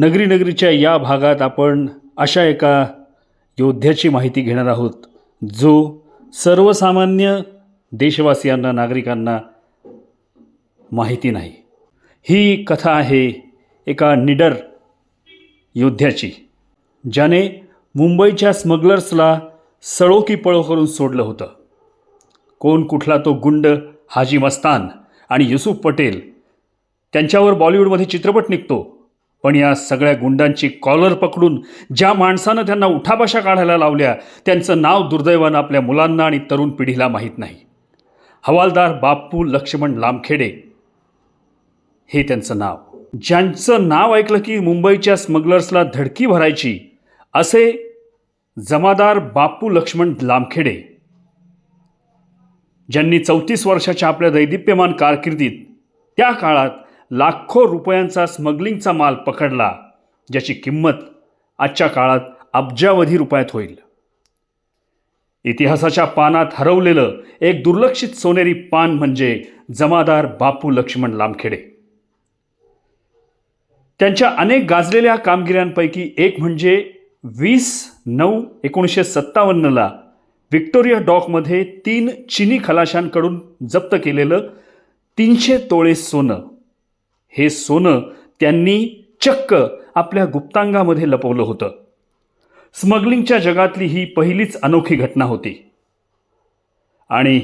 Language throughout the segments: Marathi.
नगरी नगरीच्या या भागात आपण अशा एका योद्ध्याची माहिती घेणार आहोत जो सर्वसामान्य देशवासियांना नागरिकांना माहिती नाही. ही कथा आहे एका निडर योद्ध्याची ज्याने मुंबईच्या स्मगलर्सला सळो की पळो करून सोडलं होतं. कोण कुठला तो गुंड हाजी मस्तान आणि युसुफ पटेल त्यांच्यावर बॉलिवूडमध्ये चित्रपट निघतो. पण या सगळ्या गुंडांची कॉलर पकडून ज्या माणसानं त्यांना उठाभाषा काढायला लावल्या त्यांचं नाव दुर्दैवानं आपल्या मुलांना आणि तरुण पिढीला माहीत नाही. हवालदार बापू लक्ष्मण लामखेडे हे त्यांचं नाव. ज्यांचं नाव ऐकलं की मुंबईच्या स्मगलर्सला धडकी भरायची असे जमादार बापू लक्ष्मण लामखेडे ज्यांनी चौतीस वर्षाच्या आपल्या दैदिप्यमान कारकिर्दीत त्या काळात लाखो रुपयांचा स्मगलिंगचा माल पकडला ज्याची किंमत आजच्या काळात अब्जावधी रुपयात होईल. इतिहासाच्या पानात हरवलेलं एक दुर्लक्षित सोनेरी पान म्हणजे जमादार बापू लक्ष्मण लामखेडे. त्यांच्या अनेक गाजलेल्या कामगिऱ्यांपैकी एक म्हणजे वीस नऊ एकोणीसशे सत्तावन्नला व्हिक्टोरिया डॉकमध्ये तीन चिनी खलाशांकडून जप्त केलेलं तीनशे तोळे सोनं. हे सोनं त्यांनी चक्क आपल्या गुप्तांगामध्ये लपवलं होतं. स्मगलिंगच्या जगातली ही पहिलीच अनोखी घटना होती. आणि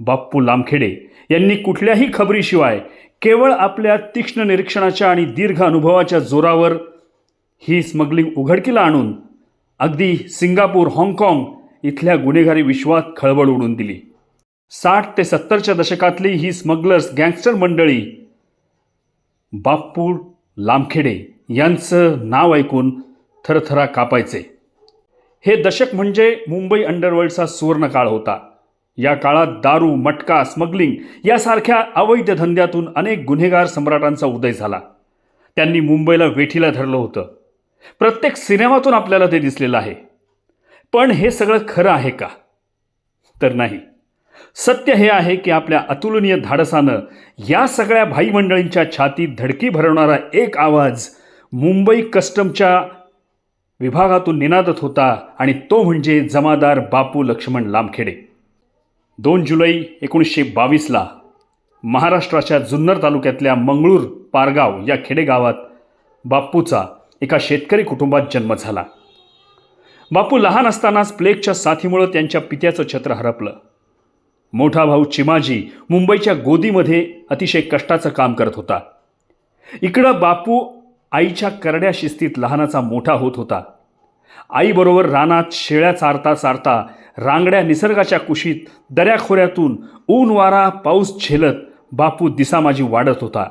बाप्पू लामखेडे यांनी कुठल्याही खबरीशिवाय केवळ आपल्या तीक्ष्ण निरीक्षणाच्या आणि दीर्घ अनुभवाच्या जोरावर ही स्मगलिंग उघडकीला आणून अगदी सिंगापूर हाँगकाँग इथल्या गुन्हेगारी विश्वात खळबळ उडून दिली. साठ ते सत्तरच्या दशकातली ही स्मगलर्स गँगस्टर मंडळी बाप्पू लामखेडे यांचं नाव ऐकून थरथरा कापायचे. हे दशक म्हणजे मुंबई अंडरवर्ल्डचा सुवर्णकाळ होता. या काळात दारू मटका स्मगलिंग यासारख्या अवैध धंद्यातून अनेक गुन्हेगार सम्राटांचा उदय झाला. त्यांनी मुंबईला वेठीला धरलं होतं. प्रत्येक सिनेमातून आपल्याला ते दिसलेलं आहे. पण हे सगळं खरं आहे का? तर नाही. सत्य हे आहे की आपल्या अतुलनीय धाडसानं या सगळ्या भाई मंडळींच्या छातीत धडकी भरवणारा एक आवाज मुंबई कस्टमच्या विभागातून निनादत होता आणि तो म्हणजे जमादार बापू लक्ष्मण लामखेडे. दोन जुलै एकोणीसशे बावीसला महाराष्ट्राच्या जुन्नर तालुक्यातल्या मंगळूर पारगाव या खेडेगावात बापूचा एका शेतकरी कुटुंबात जन्म झाला. बापू लहान असतानाच प्लेगच्या साथीमुळं त्यांच्या पित्याचं छत्र हरपलं. मोठा भाऊ चिमाजी मुंबईच्या गोदीमध्ये अतिशय कष्टाचं काम करत होता. इकडं बापू आईच्या करड्या शिस्तीत लहानाचा मोठा होत होता. आईबरोबर रानात शेळ्या चारता चारता रांगड्या निसर्गाच्या कुशीत दऱ्याखोऱ्यातून ऊन वारा पाऊस झेलत बापू दिसामाजी वाढत होता.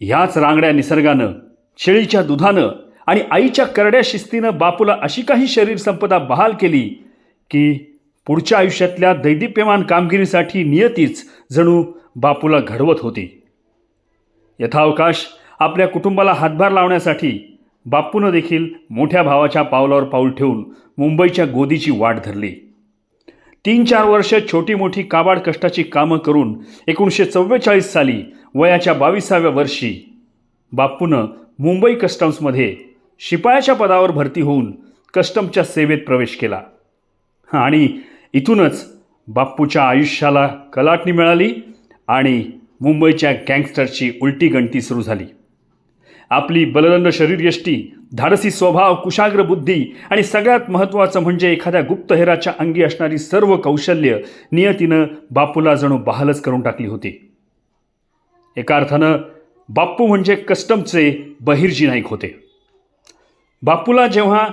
ह्याच रांगड्या निसर्गानं शेळीच्या दुधानं आणि आईच्या करड्या शिस्तीनं बापूला अशी काही शरीर संपदा बहाल केली की पुढच्या आयुष्यातल्या दैदिप्यमान कामगिरीसाठी नियतीच जणू बापूला घडवत होती. यथावकाश आपल्या कुटुंबाला हातभार लावण्यासाठी बापूनं देखील मोठ्या भावाच्या पावलावर पाऊल ठेवून मुंबईच्या गोदीची वाट धरली. तीन चार वर्ष छोटी मोठी काबाड कष्टाची कामं करून एकोणीसशे चव्वेचाळीस साली वयाच्या बावीसाव्या वर्षी बापूनं मुंबई कस्टम्समध्ये शिपायाच्या पदावर भरती होऊन कस्टमच्या सेवेत प्रवेश केला. आणि इथूनच बाप्पूच्या आयुष्याला कलाटणी मिळाली आणि मुंबईच्या गँगस्टरची उलटी गणती सुरू झाली. आपली बलदंड शरीरयष्टी धाडसी स्वभाव कुशाग्र बुद्धी आणि सगळ्यात महत्त्वाचं म्हणजे एखाद्या गुप्तहेराच्या अंगी असणारी सर्व कौशल्य नियतीनं बापूला जणू बहालच करून टाकली होती. एका अर्थानं बाप्पू म्हणजे कस्टमचे बहिर्जी नाईक होते. बापूला जेव्हा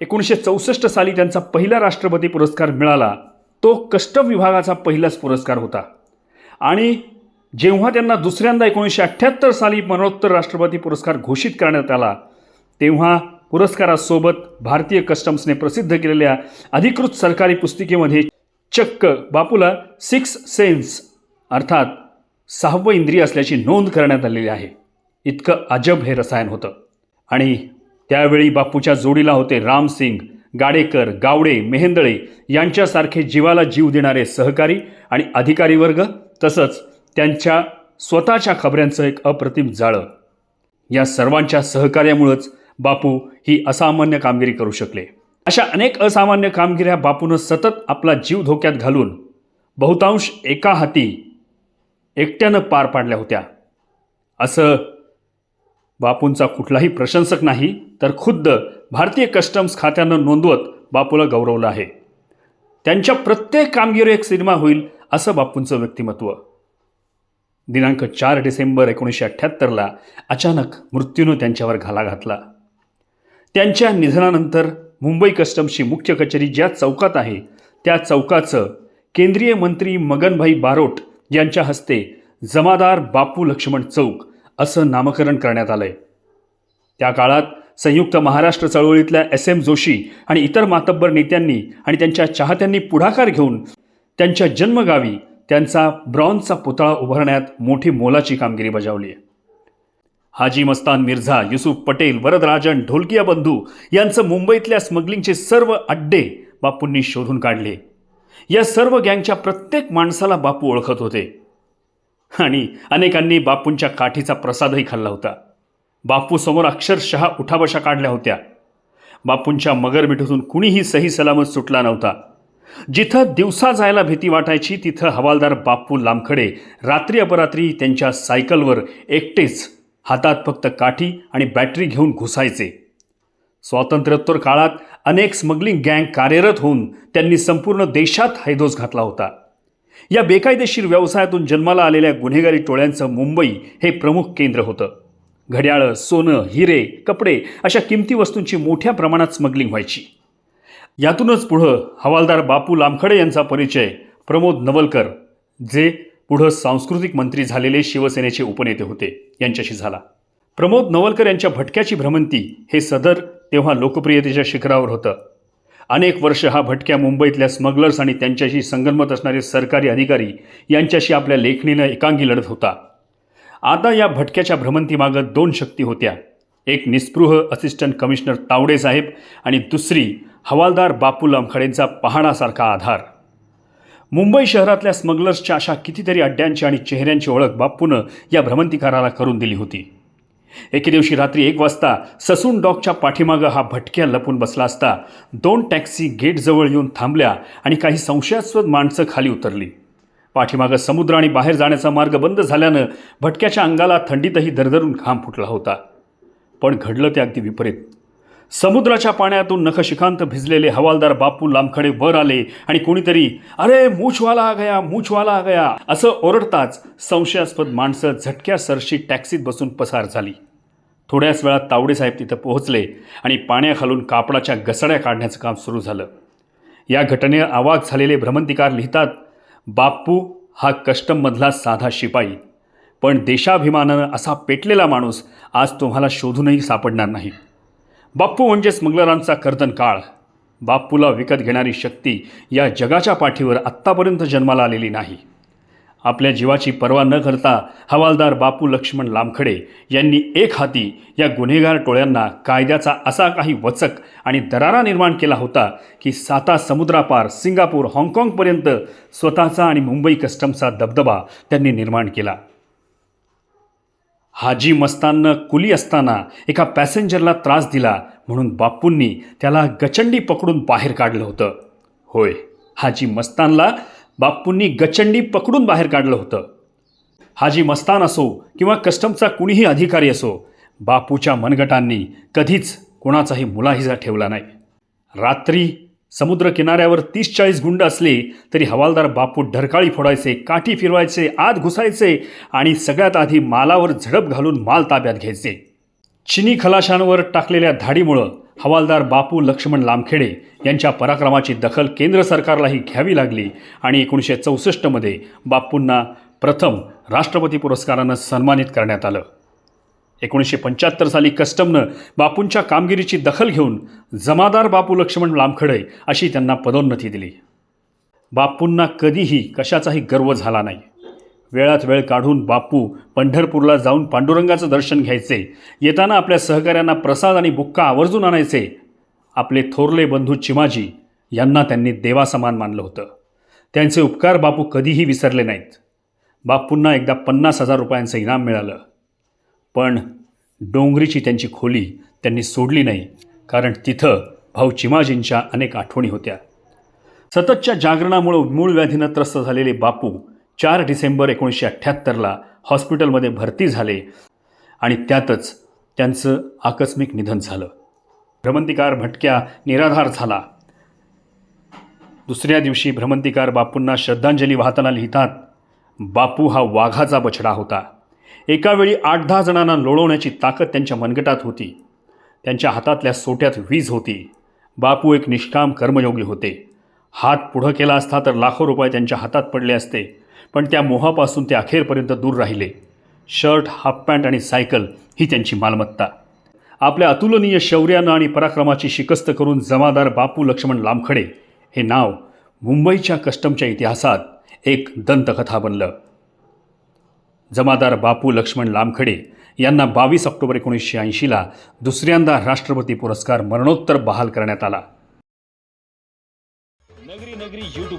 एकोणीसशे चौसष्ट साली त्यांचा पहिला राष्ट्रपती पुरस्कार मिळाला. तो कष्ट विभागाचा पहिलाच पुरस्कार होता. आणि जेव्हा त्यांना दुसऱ्यांदा एकोणीसशे अठ्ठ्याहत्तर साली मरणोत्तर राष्ट्रपती पुरस्कार घोषित करण्यात आला तेव्हा पुरस्कारासोबत भारतीय कस्टम्सने प्रसिद्ध केलेल्या अधिकृत सरकारी पुस्तिकेमध्ये चक्क बापूला सिक्स सेन्स अर्थात सहावं इंद्रिय असल्याची नोंद करण्यात आलेली आहे. इतकं अजब हे रसायन होतं. आणि त्यावेळी बापूच्या जोडीला होते रामसिंग गाडेकर गावडे मेहेंदळे यांच्यासारखे जीवाला जीव देणारे सहकारी आणि अधिकारी वर्ग तसंच त्यांच्या स्वतःच्या खबऱ्यांचं एक अप्रतिम जाळं. या सर्वांच्या सहकार्यामुळंच बापू ही असामान्य कामगिरी करू शकले. अशा अनेक असामान्य कामगिऱ्या बापूनं सतत आपला जीव धोक्यात घालून बहुतांश एका हाती एकट्यानं पार पाडल्या होत्या. असं बापूंचा कुठलाही प्रशंसक नाही तर खुद्द भारतीय कस्टम्स खात्यानं नोंदवत बापूला गौरवलं आहे. त्यांच्या प्रत्येक कामगिरी एक सिनेमा होईल असं बापूंचं व्यक्तिमत्व. दिनांक चार डिसेंबर एकोणीसशे अठ्ठ्याहत्तरला अचानक मृत्यूनं त्यांच्यावर घाला घातला. त्यांच्या निधनानंतर मुंबई कस्टम्सची मुख्य कचेरी ज्या चौकात आहे त्या चौकाचं केंद्रीय मंत्री मगनभाई बारोट यांच्या हस्ते जमादार बापू लक्ष्मण चौक असं नामकरण करण्यात आलंय. त्या काळात संयुक्त महाराष्ट्र चळवळीतल्या एस एम जोशी आणि इतर मातब्बर नेत्यांनी आणि त्यांच्या चाहत्यांनी पुढाकार घेऊन त्यांच्या जन्मगावी त्यांचा ब्रॉन्झचा पुतळा उभारण्यात मोठी मोलाची कामगिरी बजावली आहे हाजी मस्तान मिर्झा युसुफ पटेल वरदराजन ढोलकिया बंधू यांचं मुंबईतल्या स्मगलिंगचे सर्व अड्डे बापूंनी शोधून काढले. या सर्व गँगच्या प्रत्येक माणसाला बापू ओळखत होते. आणि अनेकांनी बापूंच्या काठीचा प्रसादही खाल्ला होता. बापूसमोर अक्षरशः उठाबशा काढल्या होत्या. बापूंच्या मगरमिठीतून कुणीही सही सलामत सुटला नव्हता. जिथं दिवसा जायला भीती वाटायची तिथं हवालदार बापू लांबखडे रात्री अपरात्री त्यांच्या सायकलवर एकटेच हातात फक्त काठी आणि बॅटरी घेऊन घुसायचे. स्वातंत्र्योत्तर काळात अनेक स्मगलिंग गँग कार्यरत होऊन त्यांनी संपूर्ण देशात हैदोस घातला होता. या बेकायदेशीर व्यवसायातून जन्माला आलेल्या गुन्हेगारी टोळ्यांचं मुंबई हे प्रमुख केंद्र होतं. घड्याळं सोनं हिरे कपडे अशा किमती वस्तूंची मोठ्या प्रमाणात स्मगलिंग व्हायची. यातूनच पुढं हवालदार बापू लामखडे यांचा परिचय प्रमोद नवलकर जे पुढं सांस्कृतिक मंत्री झालेले शिवसेनेचे उपनेते होते यांच्याशी झाला. प्रमोद नवलकर यांच्या भटक्याची भ्रमंती हे सदर तेव्हा लोकप्रियतेच्या शिखरावर होतं. अनेक वर्ष हा भटक्या मुंबईतल्या स्मगलर्स आणि त्यांच्याशी संगनमत असणारे सरकारी अधिकारी यांच्याशी आपल्या लेखणीनं एकांगी लढत होता. आता या भटक्याच्या भ्रमंतीमागं दोन शक्ती होत्या. एक निस्पृह असिस्टंट कमिशनर तावडे साहेब आणि दुसरी हवालदार बापू लामखडेंचा पहाडासारखा आधार. मुंबई शहरातल्या स्मगलर्सच्या अशा कितीतरी अड्ड्यांची आणि चेहऱ्यांची ओळख बापूनं या भ्रमंतीकाराला करून दिली होती. एके दिवशी रात्री एक वाजता ससून डॉगच्या पाठीमागं हा भटक्या लपून बसला असता. दोन टॅक्सी गेटजवळ येऊन थांबल्या आणि काही संशयास्पद माणसं खाली उतरली. पाठीमागं समुद्र आणि बाहेर जाण्याचा मार्ग बंद झाल्यानं भटक्याच्या अंगाला थंडीतही दरदरून घाम फुटला होता. पण घडलं ते अगदी विपरीत. समुद्राच्या पाण्यातून नखशिखांत भिजलेले हवालदार बापू लांबखडे वर आले आणि कोणीतरी अरे मूछवाला आ गया मूछवाला आ गया असं ओरडताच संशयास्पद माणसं झटक्या सरशी टॅक्सीत बसून पसार झाली. थोड्याच वेळात तावडे साहेब तिथं पोहोचले आणि पाण्याखालून कापडाच्या घसड्या काढण्याचं काम सुरू झालं. या घटनेवर आवाज झालेले भ्रमंतिकार लिहितात बाप्पू हा कस्टममधला साधा शिपाई. पण देशाभिमानानं असा पेटलेला माणूस आज तुम्हाला शोधूनही सापडणार नाही. बाप्पू म्हणजे स्मगलरांचा कर्तन काळ. बाप्पूला विकत घेणारी शक्ती या जगाच्या पाठीवर आत्तापर्यंत जन्माला आलेली नाही. आपल्या जीवाची पर्वा न करता हवालदार बापू लक्ष्मण लामखडे यांनी एक हाती या गुन्हेगार टोळ्यांना कायद्याचा असा काही वचक आणि दरारा निर्माण केला होता की साता समुद्रापार सिंगापूर हाँगकाँगपर्यंत स्वतःचा आणि मुंबई कस्टमचा दबदबा त्यांनी निर्माण केला. हाजी मस्ताननं कुली असताना एका पॅसेंजरला त्रास दिला म्हणून बापूंनी त्याला गचंडी पकडून बाहेर काढलं होतं. होय हाजी मस्तानला बापूंनी गचंडी पकडून बाहेर काढलं होतं. हाजी मस्तान असो किंवा कस्टमचा कुणीही अधिकारी असो बापूच्या मनगटांनी कधीच कोणाचाही मुलाहिजा ठेवला नाही. रात्री समुद्र किनाऱ्यावर तीस चाळीस गुंड असले तरी हवालदार बापू ढरकाळी फोडायचे काठी फिरवायचे आत घुसायचे आणि सगळ्यात आधी मालावर झडप घालून माल ताब्यात घ्यायचे. चिनी खलाशांवर टाकलेल्या धाडीमुळं हवालदार बापू लक्ष्मण लामखेडे यांच्या पराक्रमाची दखल केंद्र सरकारलाही घ्यावी लागली आणि एकोणीसशे चौसष्टमध्ये बापूंना प्रथम राष्ट्रपती पुरस्कारानं सन्मानित करण्यात आलं. एकोणीसशे पंच्याहत्तर साली कस्टमनं बापूंच्या कामगिरीची दखल घेऊन जमादार बापू लक्ष्मण लामखडे अशी त्यांना पदोन्नती दिली. बापूंना कधीही कशाचाही गर्व झाला नाही. वेळात वेळ काढून बापू पंढरपूरला जाऊन पांडुरंगाचं दर्शन घ्यायचे. येताना आपल्या सहकाऱ्यांना प्रसाद आणि बुक्का आवर्जून आणायचे. आपले थोरले बंधू चिमाजी यांना त्यांनी देवासमान मानलं होतं. त्यांचे उपकार बापू कधीही विसरले नाहीत. बापूंना एकदा पन्नास हजार रुपयांचं इनाम मिळालं. पण डोंगरीची त्यांची खोली त्यांनी सोडली नाही कारण तिथं भाऊ चिमाजींच्या अनेक आठवणी होत्या. सततच्या जागरणामुळं मूळ व्याधीनं त्रस्त झालेले बापू चार डिसेंबर एकोणीसशे अठ्ठ्याहत्तरला हॉस्पिटलमध्ये भरती झाले आणि त्यातच त्यांचं आकस्मिक निधन झालं. भ्रमंतिकार भटक्या निराधार झाला. दुसऱ्या दिवशी भ्रमंतिकार बापूंना श्रद्धांजली वाहताना लिहितात बापू हा वाघाचा बछडा होता. एकावेळी आठ दहा जणांना लोळवण्याची ताकद त्यांच्या मनगटात होती. त्यांच्या हातातल्या सोट्यात वीज होती. बापू एक निष्काम कर्मयोगी होते. हात पुढं केला असता तर लाखो रुपये त्यांच्या हातात पडले असते. पण त्या मोहापासून ते अखेरपर्यंत दूर राहिले. शर्ट हाफ पॅन्ट आणि सायकल ही त्यांची मालमत्ता. आपल्या अतुलनीय शौर्यानं आणि पराक्रमाची शिकस्त करून जमादार बापू लक्ष्मण लामखडे हे नाव मुंबईच्या कस्टमच्या इतिहासात एक दंतकथा बनलं. जमादार बापू लक्ष्मण लामखडे यांना बावीस ऑक्टोबर एकोणीसशे ऐंशीला दुसऱ्यांदा राष्ट्रपती पुरस्कार मरणोत्तर बहाल करण्यात आला.